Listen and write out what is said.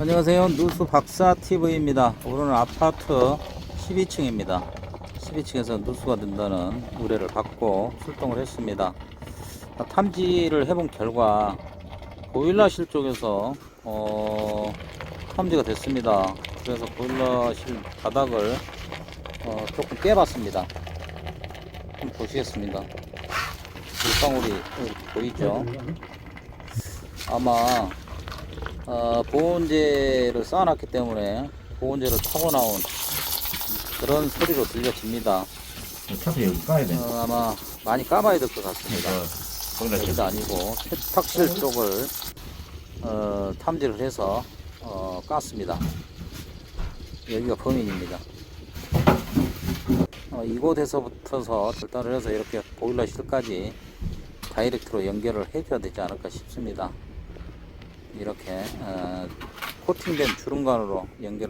안녕하세요. 누수 박사 TV입니다. 오늘은 아파트 12층입니다. 12층에서 누수가 된다는 의뢰를 받고 출동을 했습니다. 아, 탐지를 해본 결과 보일러실 쪽에서 어, 탐지가 됐습니다. 그래서 보일러실 바닥을 어, 조금 깨봤습니다. 한번 보시겠습니다. 물방울이 보이죠? 아마 어, 보온재를 쌓아놨기 때문에 보온재를 타고 나온 그런 소리로 들려집니다. 차도 여기 까야 돼. 어, 아마 많이 까봐야 될 것 같습니다. 거기다 여기도 아니고 세탁실 쪽을 어, 탐지를 해서 어, 깠습니다. 여기가 범인입니다. 어, 이곳에서부터서 절단을 해서 이렇게 보일러실까지 다이렉트로 연결을 해줘야 되지 않을까 싶습니다. 이렇게 어, 코팅된 주름관으로 연결을